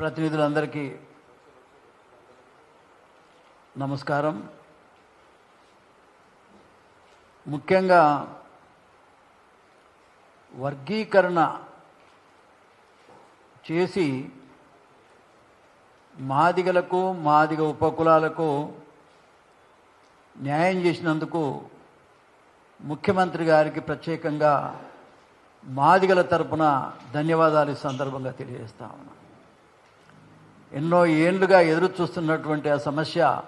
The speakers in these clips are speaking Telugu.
ప్రతినిధులందరికీ నమస్కారం. ముఖ్యంగా వర్గీకరణ చేసి మాదిగలకు మాదిగ ఉపకులాలకు న్యాయం చేసినందుకు ముఖ్యమంత్రి గారికి ప్రత్యేకంగా మాదిగల తరపున ధన్యవాదాలు ఈ సందర్భంగా తెలియజేస్తా ఉన్నాను. ఎన్నో ఏండ్లుగా ఎదురు చూస్తున్నటువంటి ఆ సమస్య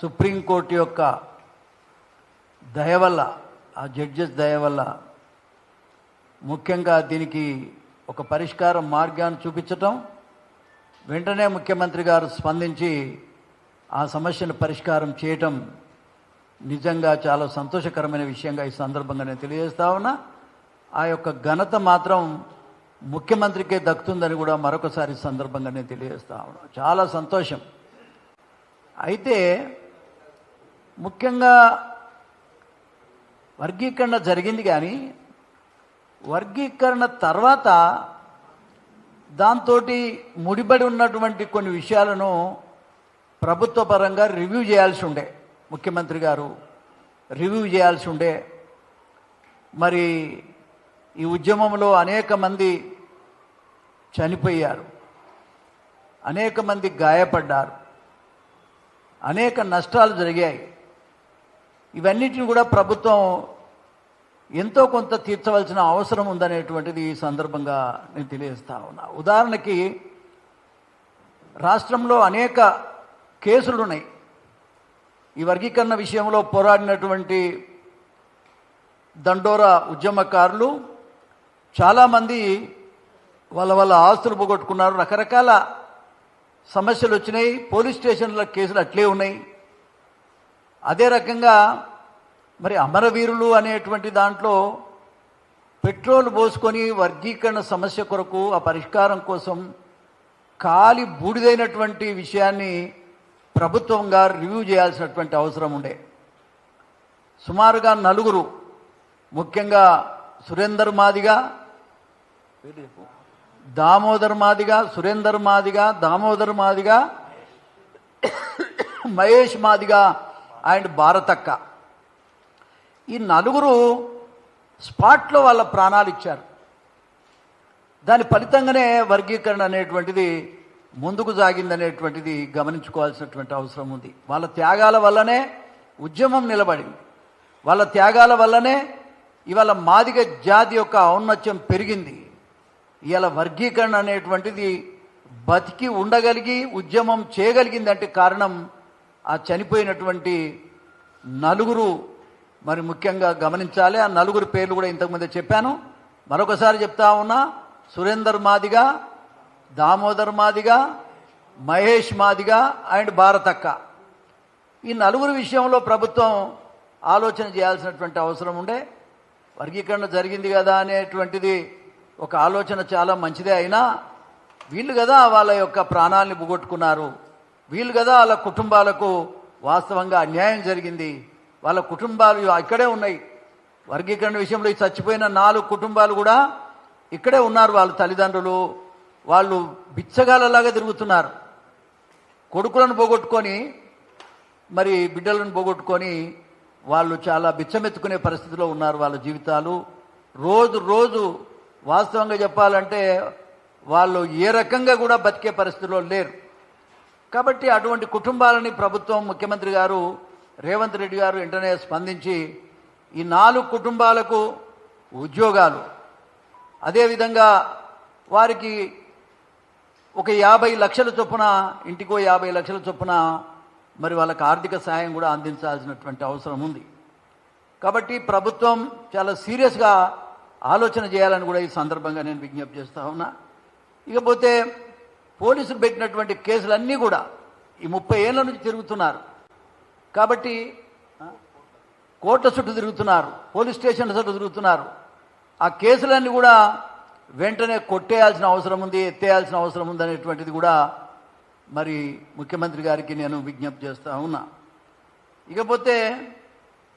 సుప్రీంకోర్టు యొక్క దయ వల్ల ఆ జడ్జెస్ దయ వల్ల ముఖ్యంగా దీనికి ఒక పరిష్కార మార్గాన్ని చూపించటం వెంటనే ముఖ్యమంత్రి గారు స్పందించి ఆ సమస్యను పరిష్కారం చేయటం నిజంగా చాలా సంతోషకరమైన విషయంగా ఈ సందర్భంగా నేను తెలియజేస్తా ఉన్నా. ఆ యొక్క ఘనత మాత్రం ముఖ్యమంత్రికే దక్కుతుందని కూడా మరొకసారి సందర్భంగా నేను తెలియజేస్తా ఉన్నా. చాలా సంతోషం. అయితే ముఖ్యంగా వర్గీకరణ జరిగింది కానీ వర్గీకరణ తర్వాత దాంతో ముడిపడి ఉన్నటువంటి కొన్ని విషయాలను ప్రభుత్వ పరంగా రివ్యూ చేయాల్సి ఉండే. ముఖ్యమంత్రి గారు రివ్యూ చేయాల్సి ఉండే. మరి ఈ ఉద్యమంలో అనేక మంది చనిపోయారు. అనేక మంది గాయపడ్డారు. అనేక నష్టాలు జరిగాయి. ఇవన్నిటిని కూడా ప్రభుత్వం ఎంతో కొంత తీర్చవలసిన అవసరం ఉందనేటువంటిది ఈ సందర్భంగా నేను తెలియజేస్తా ఉన్నా. ఉదాహరణకి రాష్ట్రంలో అనేక కేసులు ఉన్నాయి ఈ వర్గీకరణ విషయంలో పోరాడినటువంటి దండోరా ఉద్యమకారులు చాలామంది వాళ్ళ వాళ్ళ ఆస్తులు పోగొట్టుకున్నారు. రకరకాల సమస్యలు వచ్చినాయి. పోలీస్ స్టేషన్ల కేసులు అట్లే ఉన్నాయి. అదే రకంగా మరి అమరవీరులు అనేటువంటి దాంట్లో పెట్రోల్ పోసుకొని వర్గీకరణ సమస్య కొరకు ఆ పరిష్కారం కోసం కాలి బూడిదైనటువంటి విషయాన్ని ప్రభుత్వంగా రివ్యూ చేయాల్సినటువంటి అవసరం ఉండే. సుమారుగా నలుగురు ముఖ్యంగా సురేందర్ మాదిగా. దామోదర్ మాదిగా సురేందర్ మాదిగా దామోదర్ మాదిగా మహేష్ మాదిగా అండ్ భారతక్క. ఈ నలుగురు స్పాట్లో వాళ్ళ ప్రాణాలు ఇచ్చారు దాని ఫలితంగానే వర్గీకరణ అనేటువంటిది ముందుకు సాగిందనేటువంటిది గమనించుకోవాల్సినటువంటి అవసరం ఉంది. వాళ్ళ త్యాగాల వల్లనే ఉద్యమం నిలబడింది. వాళ్ళ త్యాగాల వల్లనే ఇవాళ మాదిగ జాతి యొక్క ఔన్నత్యం పెరిగింది. ఇలా వర్గీకరణ అనేటువంటిది బతికి ఉండగలిగి ఉద్యమం చేయగలిగిందంటే కారణం ఆ చనిపోయినటువంటి నలుగురు. మరి ముఖ్యంగా గమనించాలి ఆ నలుగురు పేర్లు కూడా ఇంతకుముందే చెప్పాను. మరొకసారి చెప్తా ఉన్నా సురేందర్ మాదిగా దామోదర్ మాదిగా మహేష్ మాదిగా అండ్ భారతక్క. ఈ నలుగురు విషయంలో ప్రభుత్వం ఆలోచన చేయాల్సినటువంటి అవసరం ఉండే. వర్గీకరణ జరిగింది కదా అనేటువంటిది ఒక ఆలోచన చాలా మంచిదే అయినా వీళ్ళు కదా వాళ్ళ యొక్క ప్రాణాలని పోగొట్టుకున్నారు. వీళ్ళు కదా వాళ్ళ కుటుంబాలకు వాస్తవంగా అన్యాయం జరిగింది. వాళ్ళ కుటుంబాలు ఇక్కడే ఉన్నాయి. వర్గీకరణ విషయంలో ఈ చచ్చిపోయిన నాలుగు కుటుంబాలు కూడా ఇక్కడే ఉన్నారు వాళ్ళ తల్లిదండ్రులు. వాళ్ళు బిచ్చగాళ్ళలాగా తిరుగుతున్నారు. కొడుకులను పోగొట్టుకొని మరి బిడ్డలను పోగొట్టుకొని వాళ్ళు చాలా బిచ్చమెత్తుకునే పరిస్థితిలో ఉన్నారు వాళ్ళ జీవితాలు. రోజు రోజు వాస్తవంగా చెప్పాలంటే వాళ్ళు ఏ రకంగా కూడా బతికే పరిస్థితిలో లేరు. కాబట్టి అటువంటి కుటుంబాలని ప్రభుత్వం ముఖ్యమంత్రి గారు రేవంత్ రెడ్డి గారు వెంటనే స్పందించి ఈ నాలుగు కుటుంబాలకు ఉద్యోగాలు. అదేవిధంగా వారికి ఒక యాభై లక్షల చొప్పున ఇంటికో యాభై లక్షల చొప్పున మరి వాళ్ళకి ఆర్థిక సాయం కూడా అందించాల్సినటువంటి అవసరం ఉంది. కాబట్టి ప్రభుత్వం చాలా సీరియస్గా ఆలోచన చేయాలని కూడా ఈ సందర్భంగా నేను విజ్ఞప్తి చేస్తా ఉన్నా. ఇకపోతే పోలీసులు పెట్టినటువంటి కేసులన్నీ కూడా ఈ ముప్పై ఏళ్ళ నుంచి తిరుగుతున్నారు. కాబట్టి ఆ, కోర్టుల చుట్టూ తిరుగుతున్నారు పోలీస్ స్టేషన్ల చుట్టూ తిరుగుతున్నారు. ఆ కేసులన్నీ కూడా వెంటనే కొట్టేయాల్సిన అవసరం ఉంది ఎత్తేయాల్సిన అవసరం ఉంది అనేటువంటిది కూడా మరి ముఖ్యమంత్రి గారికి నేను విజ్ఞప్తి చేస్తా ఉన్నా. ఇకపోతే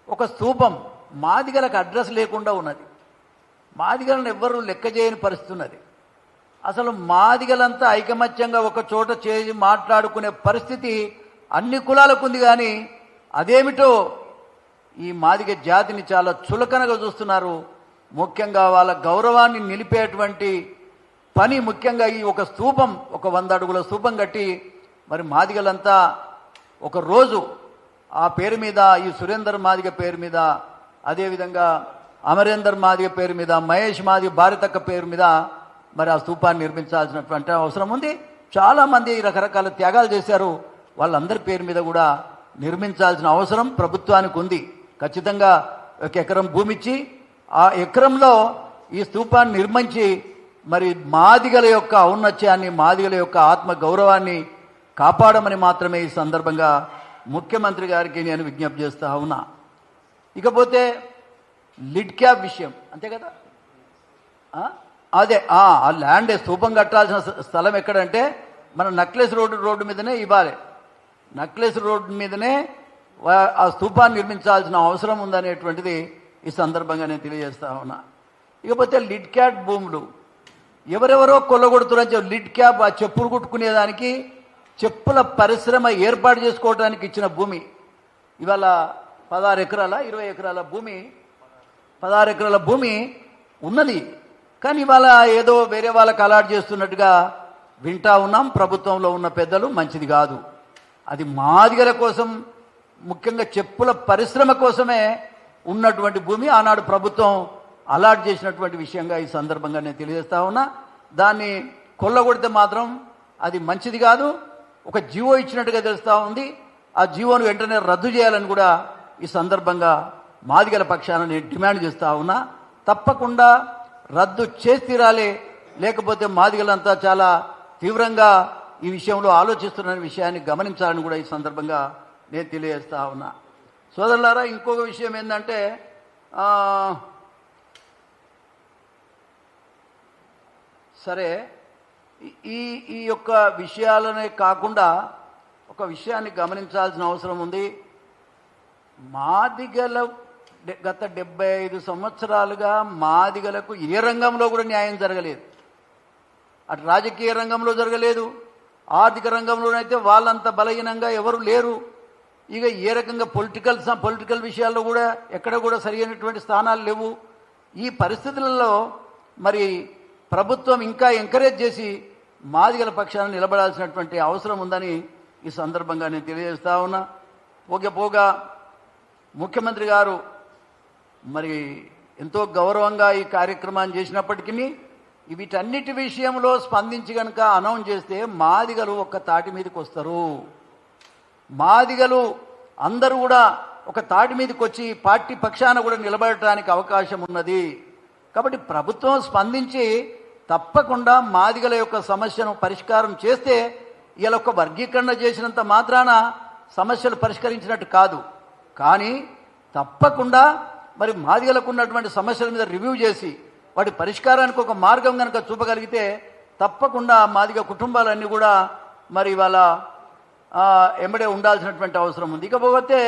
ఒక స్తూపం మాదిగలకు అడ్రస్ లేకుండా ఉన్నది. మాదిగలను ఎవ్వరూ లెక్క చేయని పరిస్థితున్నది. అసలు మాదిగలంతా ఐకమత్యంగా ఒక చోట చేసి మాట్లాడుకునే పరిస్థితి అన్ని కులాలకు ఉంది కానీ అదేమిటో ఈ మాదిగ జాతిని చాలా చులకనగా చూస్తున్నారు. ముఖ్యంగా వాళ్ళ గౌరవాన్ని నిలిపేటువంటి పని ముఖ్యంగా ఈ ఒక స్తూపం ఒక వంద అడుగుల స్తూపం కట్టి మరి మాదిగలంతా ఒక రోజు ఆ పేరు మీద ఈ సురేందర్ మాదిగ పేరు మీద అదేవిధంగా అమరేందర్ మాదిగ పేరు మీద మహేష్ మాదిగ భారతక్క పేరు మీద మరి ఆ స్థూపాన్ని నిర్మించాల్సినటువంటి అవసరం ఉంది. చాలామంది రకరకాల త్యాగాలు చేశారు. వాళ్ళందరి పేరు మీద కూడా నిర్మించాల్సిన అవసరం ప్రభుత్వానికి ఉంది. ఖచ్చితంగా ఒక ఎకరం భూమి ఇచ్చి ఆ ఎకరంలో ఈ స్థూపాన్ని నిర్మించి మరి మాదిగల యొక్క ఔన్నత్యాన్ని మాదిగల యొక్క ఆత్మ గౌరవాన్ని కాపాడమని మాత్రమే ఈ సందర్భంగా ముఖ్యమంత్రి గారికి నేను విజ్ఞప్తి చేస్తా ఉన్నా. ఇకపోతే లిడ్ క్యాప్ విషయం. అంతే కదా? అదే ఆ ల్యాండ్ స్థూపం కట్టాల్సిన స్థ- స్థలం ఎక్కడంటే మన నక్లెస్ రోడ్డు రోడ్డు మీదనే ఇవ్వాలి. నక్లెస్ రోడ్డు మీదనే ఆ స్థూపాన్ని నిర్మించాల్సిన అవసరం ఉందనేటువంటిది ఈ సందర్భంగా నేను తెలియజేస్తా ఉన్నా. ఇకపోతే లిడ్ క్యాట్ భూములు. ఎవరెవరో కొల్లగొడుతున్నారు లిడ్ క్యాప్ ఆ చెప్పులు కుట్టుకునేదానికి చెప్పుల పరిశ్రమ ఏర్పాటు చేసుకోవడానికి ఇచ్చిన భూమి. ఇవాళ పదహారు ఎకరాల ఇరవై ఎకరాల భూమి పదహారు ఎకరాల భూమి ఉన్నది. కానీ ఇవాళ ఏదో వేరే వాళ్ళకి అలాట్ చేస్తున్నట్టుగా వింటా ఉన్నాం. ప్రభుత్వంలో ఉన్న పెద్దలు మంచిది కాదు. అది మాదిగల కోసం ముఖ్యంగా చెప్పుల పరిశ్రమ కోసమే ఉన్నటువంటి భూమి ఆనాడు ప్రభుత్వం అలాట్ చేసినటువంటి విషయంగా ఈ సందర్భంగా నేను తెలియజేస్తా ఉన్నా. దాన్ని కొల్లగొడితే మాత్రం అది మంచిది కాదు. ఒక జీవో ఇచ్చినట్టుగా తెలుస్తూ ఉంది. ఆ జీవోను వెంటనే రద్దు చేయాలని కూడా ఈ సందర్భంగా మాదిగల పక్షాన నేను డిమాండ్ చేస్తా ఉన్నా తప్పకుండా రద్దు చేసి తీరాలి. లేకపోతే మాదిగలంతా చాలా తీవ్రంగా ఈ విషయంలో ఆలోచిస్తున్న విషయాన్ని గమనించాలని కూడా ఈ సందర్భంగా నేను తెలియజేస్తా ఉన్నా. సోదరులారా ఇంకొక విషయం ఏంటంటే సరే ఈ- ఈ యొక్క విషయాలనే కాకుండా ఒక విషయాన్ని గమనించాల్సిన అవసరం ఉంది. మాదిగల గత డెబ్బై ఐదు సంవత్సరాలుగా మాదిగలకు ఏ రంగంలో కూడా న్యాయం జరగలేదు. అటు రాజకీయ రంగంలో జరగలేదు. ఆర్థిక రంగంలోనైతే వాళ్ళంత బలహీనంగా ఎవరు లేరు. ఇక ఏ రకంగా పొలిటికల్ పొలిటికల్ విషయాల్లో కూడా ఎక్కడ కూడా సరైనటువంటి స్థానాలు లేవు. ఈ పరిస్థితులలో మరి ప్రభుత్వం ఇంకా ఎంకరేజ్ చేసి మాదిగల పక్షాన నిలబడాల్సినటువంటి అవసరం ఉందని ఈ సందర్భంగా నేను తెలియజేస్తా ఉన్నా. పోగా పోగా ముఖ్యమంత్రి గారు మరి ఎంతో గౌరవంగా ఈ కార్యక్రమాన్ని చేసినప్పటికీ వీటన్నిటి విషయంలో స్పందించి కనుక అనౌన్స్ చేస్తే మాదిగలు ఒక్క తాటి మీదకి వస్తారు. మాదిగలు అందరూ కూడా ఒక తాటి మీదకి వచ్చి పార్టీ పక్షాన కూడా నిలబడటానికి అవకాశం ఉన్నది. కాబట్టి ప్రభుత్వం స్పందించి తప్పకుండా మాదిగల యొక్క సమస్యను పరిష్కారం చేస్తే ఇలా ఒక వర్గీకరణ చేసినంత మాత్రాన సమస్యలు పరిష్కరించినట్టు కాదు. కానీ తప్పకుండా మరి మాదిగలకు ఉన్నటువంటి సమస్యల మీద రివ్యూ చేసి వాటి పరిష్కారానికి ఒక మార్గం కనుక చూపగలిగితే తప్పకుండా మాదిగ కుటుంబాలన్నీ కూడా మరి ఇవాళ ఎమ్మడే ఉండాల్సినటువంటి అవసరం ఉంది. ఇకపోతే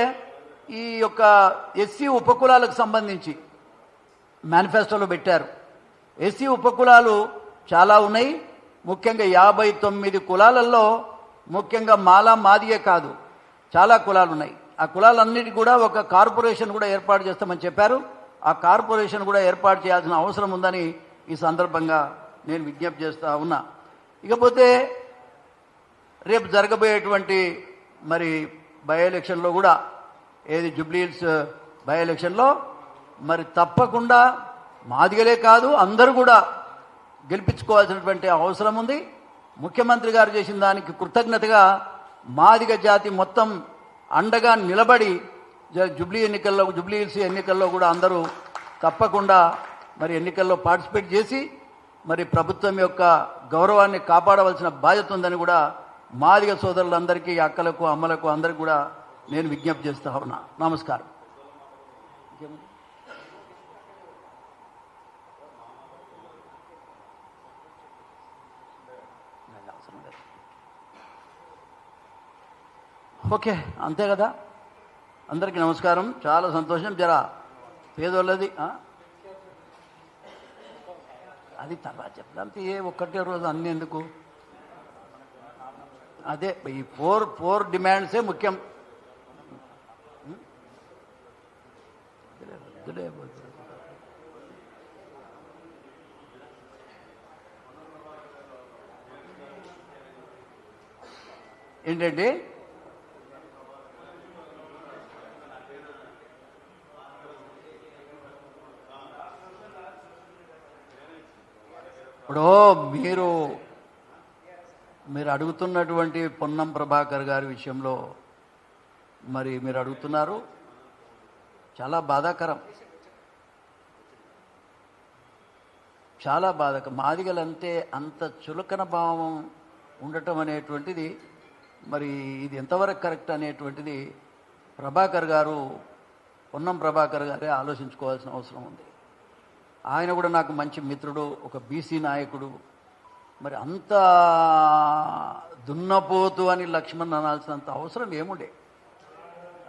ఈ యొక్క ఎస్సీ ఉపకులాలకు సంబంధించి మేనిఫెస్టోలో పెట్టారు. ఎస్సీ ఉపకులాలు చాలా ఉన్నాయి. ముఖ్యంగా యాభై తొమ్మిది కులాలలో ముఖ్యంగా మాలా మాదియే కాదు చాలా కులాలు ఉన్నాయి. ఆ కులాలన్నిటి కూడా ఒక కార్పొరేషన్ కూడా ఏర్పాటు చేస్తామని చెప్పారు. ఆ కార్పొరేషన్ కూడా ఏర్పాటు చేయాల్సిన అవసరం ఉందని ఈ సందర్భంగా నేను విజ్ఞప్తి చేస్తూ ఉన్నా. ఇకపోతే రేపు జరగబోయేటువంటి మరి బై ఎలక్షన్లో కూడా ఏది జుబ్లీహిల్స్ బై ఎలక్షన్లో మరి తప్పకుండా మాదిగలే కాదు అందరూ కూడా గెలిపించుకోవాల్సినటువంటి అవసరం ఉంది. ముఖ్యమంత్రి గారు చేసిన దానికి కృతజ్ఞతగా మాదిగ జాతి మొత్తం అండగా నిలబడి జూబ్లీ జుబ్లీ ఎన్నికల్లో జుబ్లీ హిల్స్ ఎన్నికల్లో కూడా అందరూ తప్పకుండా మరి ఎన్నికల్లో పార్టిసిపేట్ చేసి మరి ప్రభుత్వం యొక్క గౌరవాన్ని కాపాడవలసిన బాధ్యత ఉందని కూడా మాదిగ సోదరులందరికీ అక్కలకు అమ్మలకు అందరికీ కూడా నేను విజ్ఞప్తి చేస్తా ఉన్నా. నమస్కారం. ఓకే అంతే కదా? అందరికీ నమస్కారం. చాలా సంతోషం. జరా పేదోళ్ళది అది తర్వాత చెప్పడానికి ఏ ఒక్కటే రోజు అన్ని ఎందుకు? అదే ఈ ఫోర్ ఫోర్ డిమాండ్సే ముఖ్యం. ఏంటండి? ఇప్పుడు మీరు మీరు అడుగుతున్నటువంటి పొన్నం ప్రభాకర్ గారి విషయంలో మరి మీరు అడుగుతున్నారు. చాలా బాధాకరం. చాలా బాధాకరం. మాదిగలంటే అంత చులకన భావం ఉండటం అనేటువంటిది మరి ఇది ఎంతవరకు కరెక్ట్ అనేటువంటిది ప్రభాకర్ గారు పొన్నం ప్రభాకర్ గారే ఆలోచించుకోవాల్సిన అవసరం ఉంది. ఆయన కూడా నాకు మంచి మిత్రుడు ఒక బీసీ నాయకుడు. మరి అంత దున్నపోతు అని లక్ష్మణ్ అనాల్సినంత అవసరం ఏముండే?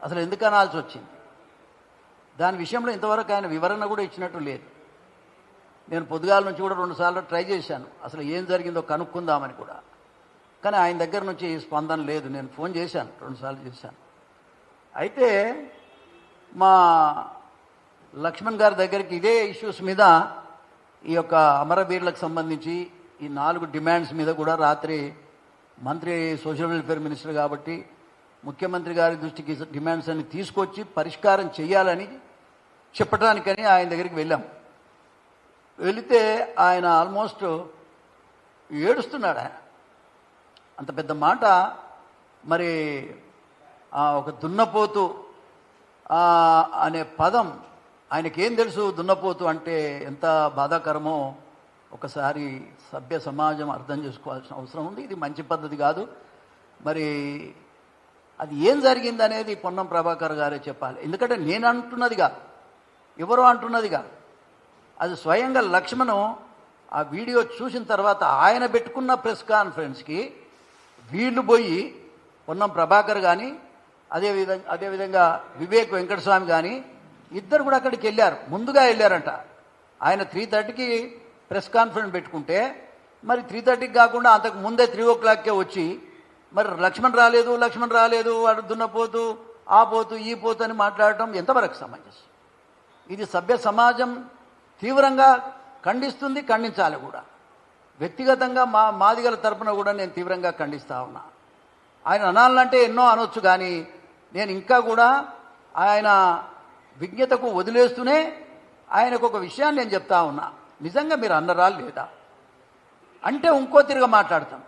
అసలు ఎందుకు అనాల్సి వచ్చింది? దాని విషయంలో ఇంతవరకు ఆయన వివరణ కూడా ఇచ్చినట్టు లేదు. నేను పొద్దుగాల నుంచి కూడా రెండుసార్లు ట్రై చేశాను. అసలు ఏం జరిగిందో కనుక్కుందామని కూడా. కానీ ఆయన దగ్గర నుంచి స్పందన లేదు. నేను ఫోన్ చేశాను రెండుసార్లు చేశాను. అయితే మా లక్ష్మణ్ గారి దగ్గరికి ఇదే ఇష్యూస్ మీద ఈ యొక్క అమరవీరులకు సంబంధించి ఈ నాలుగు డిమాండ్స్ మీద కూడా రాత్రి మంత్రి సోషల్ వెల్ఫేర్ మినిస్టర్ కాబట్టి ముఖ్యమంత్రి గారి దృష్టికి డిమాండ్స్ అన్ని తీసుకొచ్చి పరిష్కారం చేయాలని చెప్పడానికని ఆయన దగ్గరికి వెళ్ళాం. వెళితే ఆయన ఆల్మోస్ట్ ఏడుస్తున్నాడు? ఆయన అంత పెద్ద మాట. మరి ఆ ఒక దున్నపోతు అనే పదం ఆయనకేం తెలుసు దున్నపోతు అంటే ఎంత బాధాకరమో ఒకసారి సభ్య సమాజం అర్థం చేసుకోవాల్సిన అవసరం ఉంది. ఇది మంచి పద్ధతి కాదు. మరి అది ఏం జరిగింది అనేది పొన్నం ప్రభాకర్ గారే చెప్పాలి. ఎందుకంటే నేను అంటున్నది కాదు ఎవరో అంటున్నది అది స్వయంగా లక్ష్మణ్ ఆ వీడియో చూసిన తర్వాత ఆయన పెట్టుకున్న ప్రెస్ కాన్ఫరెన్స్కి వీళ్ళు పోయి పొన్నం ప్రభాకర్ కానీ అదేవిధంగా అదేవిధంగా వివేక్ వెంకటస్వామి కానీ ఇద్దరు కూడా అక్కడికి వెళ్ళారు. ముందుగా వెళ్ళారంట. ఆయన త్రీ థర్టీకి ప్రెస్ కాన్ఫరెన్స్ పెట్టుకుంటే మరి త్రీ థర్టీకి కాకుండా అంతకు ముందే త్రీ ఓ క్లాక్కే వచ్చి మరి లక్ష్మణ్ రాలేదు లక్ష్మణ్ రాలేదు వాడు దున్నపోతూ ఆ పోతూ ఈ పోతూ అని మాట్లాడటం ఎంతవరకు సమంజసం? ఇది సభ్య సమాజం తీవ్రంగా ఖండిస్తుంది ఖండించాలి కూడా. వ్యక్తిగతంగా మా మాదిగల తరపున కూడా నేను తీవ్రంగా ఖండిస్తా ఉన్నా. ఆయన అనాలంటే ఎన్నో అనొచ్చు కానీ నేను ఇంకా కూడా ఆయన విజ్ఞతకు వదిలేస్తూనే ఆయనకు ఒక విషయాన్ని నేను చెప్తా ఉన్నా. నిజంగా మీరు అన్నరా లేదా? అంటే ఇంకో తిరిగి మాట్లాడతాం.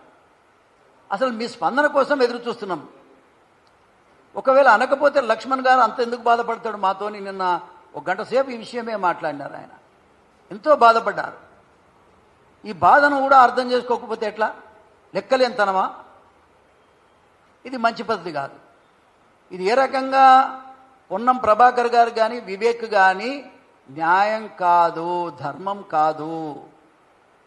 అసలు మీ స్పందన కోసం ఎదురు చూస్తున్నాం. ఒకవేళ అనకపోతే లక్ష్మణ్ గారు అంత ఎందుకు బాధపడతాడు మాతోని నిన్న ఒక గంట సేపు ఈ విషయమే మాట్లాడినారు ఆయన. ఎంతో బాధపడ్డారు. ఈ బాధను కూడా అర్థం చేసుకోకపోతే ఎట్లా? లెక్కలేంతనమా ఇది మంచి పద్ధతి కాదు. ఇది ఏ రకంగా పొన్నం ప్రభాకర్ గారు కానీ వివేక్ కానీ న్యాయం కాదు ధర్మం కాదు.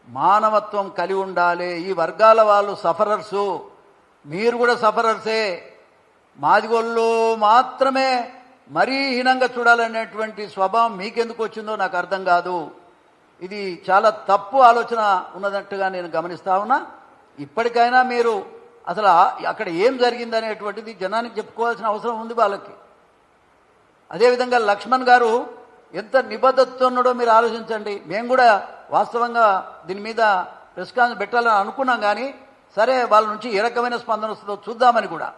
మానవత్వం కలిగి ఉండాలి. ఈ వర్గాల వాళ్ళు సఫరర్సు. మీరు కూడా సఫరర్సే. మాదిగోళ్ళు మాత్రమే మరీ హీనంగా చూడాలనేటువంటి స్వభావం మీకెందుకు వచ్చిందో నాకు అర్థం కాదు. ఇది చాలా తప్పు ఆలోచన ఉన్నదట్టుగా నేను గమనిస్తా ఉన్నా. ఇప్పటికైనా మీరు అసలు అక్కడ ఏం జరిగిందనేటువంటిది జనానికి చెప్పుకోవాల్సిన అవసరం ఉంది వాళ్ళకి. అదేవిధంగా లక్ష్మణ్ గారు ఎంత నిబద్ధతతో ఉన్నాడో మీరు ఆలోచించండి. మేము కూడా వాస్తవంగా దీని మీద ప్రెస్ కాన్ఫరెన్స్ పెట్టాలని అనుకున్నాం కానీ సరే వాళ్ళ నుంచి ఏ రకమైన స్పందన వస్తుందో చూద్దామని కూడా.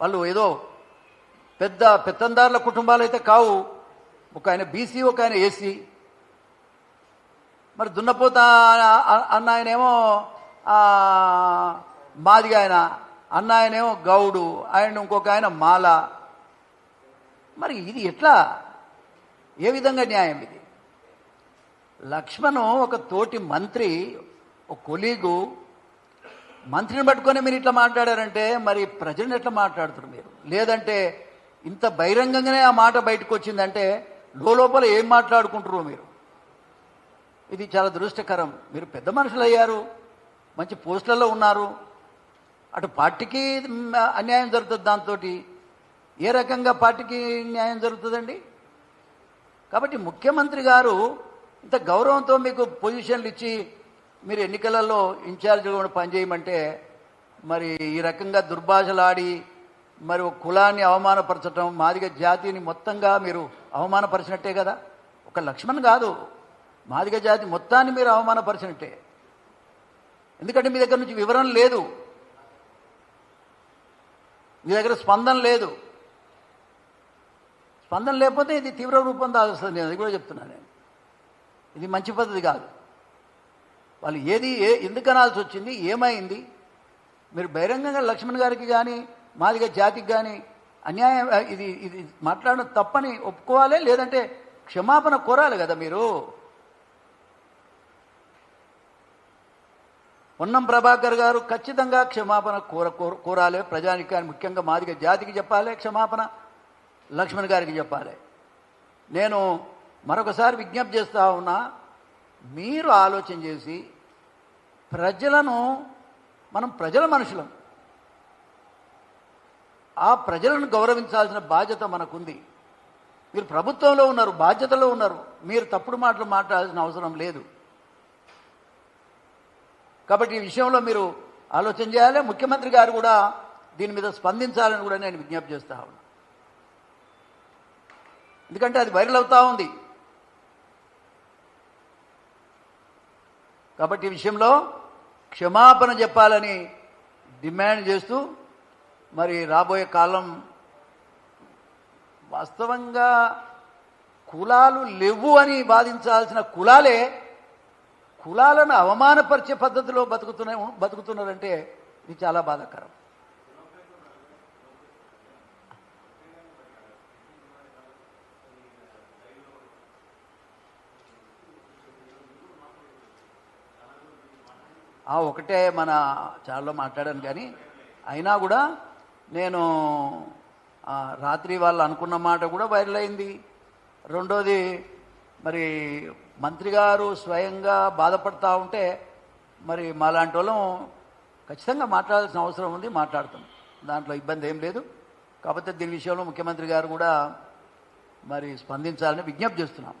వాళ్ళు ఏదో పెద్ద పెత్తందారుల కుటుంబాలు అయితే కావు. ఒక ఆయన బీసీ ఒక ఆయన ఏసీ. మరి దున్నపోత అన్న ఆయనేమో ఆ, మాదిగా ఆయన. అన్న ఆయనేమో గౌడు. ఆయన ఇంకొక ఆయన మాల. మరి ఇది ఎట్లా? ఏ విధంగా న్యాయం ఇది? లక్ష్మణ్ ఒక తోటి మంత్రి ఒక కొలీగు. మంత్రిని పట్టుకొని మీరు ఇట్లా మాట్లాడారంటే మరి ప్రజలను ఎట్లా మాట్లాడుతున్నారు మీరు? లేదంటే ఇంత బహిరంగంగానే ఆ మాట బయటకు వచ్చిందంటే లోపల ఏం మాట్లాడుకుంటారు మీరు? ఇది చాలా దురదృష్టకరం. మీరు పెద్ద మనుషులు అయ్యారు మంచి పోస్టులలో ఉన్నారు. అటు పార్టీకి అన్యాయం జరుగుతుంది దాంతో ఏ రకంగా పార్టీకి న్యాయం జరుగుతుందండి? కాబట్టి ముఖ్యమంత్రి గారు ఇంత గౌరవంతో మీకు పొజిషన్లు ఇచ్చి మీరు ఎన్నికలలో ఇన్ఛార్జ్గా కూడా పనిచేయమంటే మరి ఈ రకంగా దుర్భాషలాడి మరి ఒక కులాన్ని అవమానపరచడం మాదిగ జాతిని మొత్తంగా మీరు అవమానపరిచినట్టే కదా? ఒక లక్ష్మణ్ కాదు. మాదిగ జాతి మొత్తాన్ని మీరు అవమానపరిచినట్టే. ఎందుకంటే మీ దగ్గర నుంచి వివరణ లేదు. మీ దగ్గర స్పందన లేదు. స్పందన లేకపోతే ఇది తీవ్ర రూపం దాల్స్తుంది నేను అది కూడా చెప్తున్నాను నేను. ఇది మంచి పద్ధతి కాదు. వాళ్ళు ఏది ఏ ఎందుకు అనాల్సి వచ్చింది ఏమైంది? మీరు బహిరంగంగా లక్ష్మణ్ గారికి కానీ మాదిగ జాతికి కానీ అన్యాయం ఇది ఇది మాట్లాడడం తప్పని ఒప్పుకోవాలి లేదంటే క్షమాపణ కోరాలి కదా మీరు? పొన్నం ప్రభాకర్ గారు ఖచ్చితంగా క్షమాపణ కోర కోరాలి. ప్రజానికి కానీ ముఖ్యంగా మాదిగ జాతికి చెప్పాలి క్షమాపణ లక్ష్మణ్ గారికి చెప్పాలి. నేను మరొకసారి విజ్ఞప్తి చేస్తా ఉన్నా మీరు ఆలోచన చేసి ప్రజలను మనం ప్రజల మనుషులం. ఆ ప్రజలను గౌరవించాల్సిన బాధ్యత మనకుంది. మీరు ప్రభుత్వంలో ఉన్నారు బాధ్యతలో ఉన్నారు. మీరు తప్పుడు మాటలు మాట్లాడాల్సిన అవసరం లేదు. కాబట్టి ఈ విషయంలో మీరు ఆలోచన చేయాలి. ముఖ్యమంత్రి గారు కూడా దీని మీద స్పందించాలని కూడా నేను విజ్ఞప్తి చేస్తా ఉన్నాను ఎందుకంటే అది వైరల్ అవుతా ఉంది. కాబట్టి ఈ విషయంలో క్షమాపణ చెప్పాలని డిమాండ్ చేస్తూ మరి రాబోయే కాలం వాస్తవంగా కులాలు లేవు అని బాధించాల్సిన కులాలే కులాలను అవమానపరిచే పద్ధతిలో బతుకుతున్న బతుకుతున్నారంటే ఇది చాలా బాధాకరం. ఆ ఒకటే మన ఛానల్లో మాట్లాడాను కానీ అయినా కూడా నేను రాత్రి వాళ్ళు అనుకున్న మాట కూడా వైరల్ అయింది. రెండోది మరి మంత్రి గారు స్వయంగా బాధపడతా ఉంటే మరి మాలాంటి వాళ్ళం ఖచ్చితంగా మాట్లాడాల్సిన అవసరం ఉంది మాట్లాడతాం. దాంట్లో ఇబ్బంది ఏం లేదు. కాకపోతే దీని విషయంలో ముఖ్యమంత్రి గారు కూడా మరి స్పందించాలని విజ్ఞప్తి చేస్తున్నాం.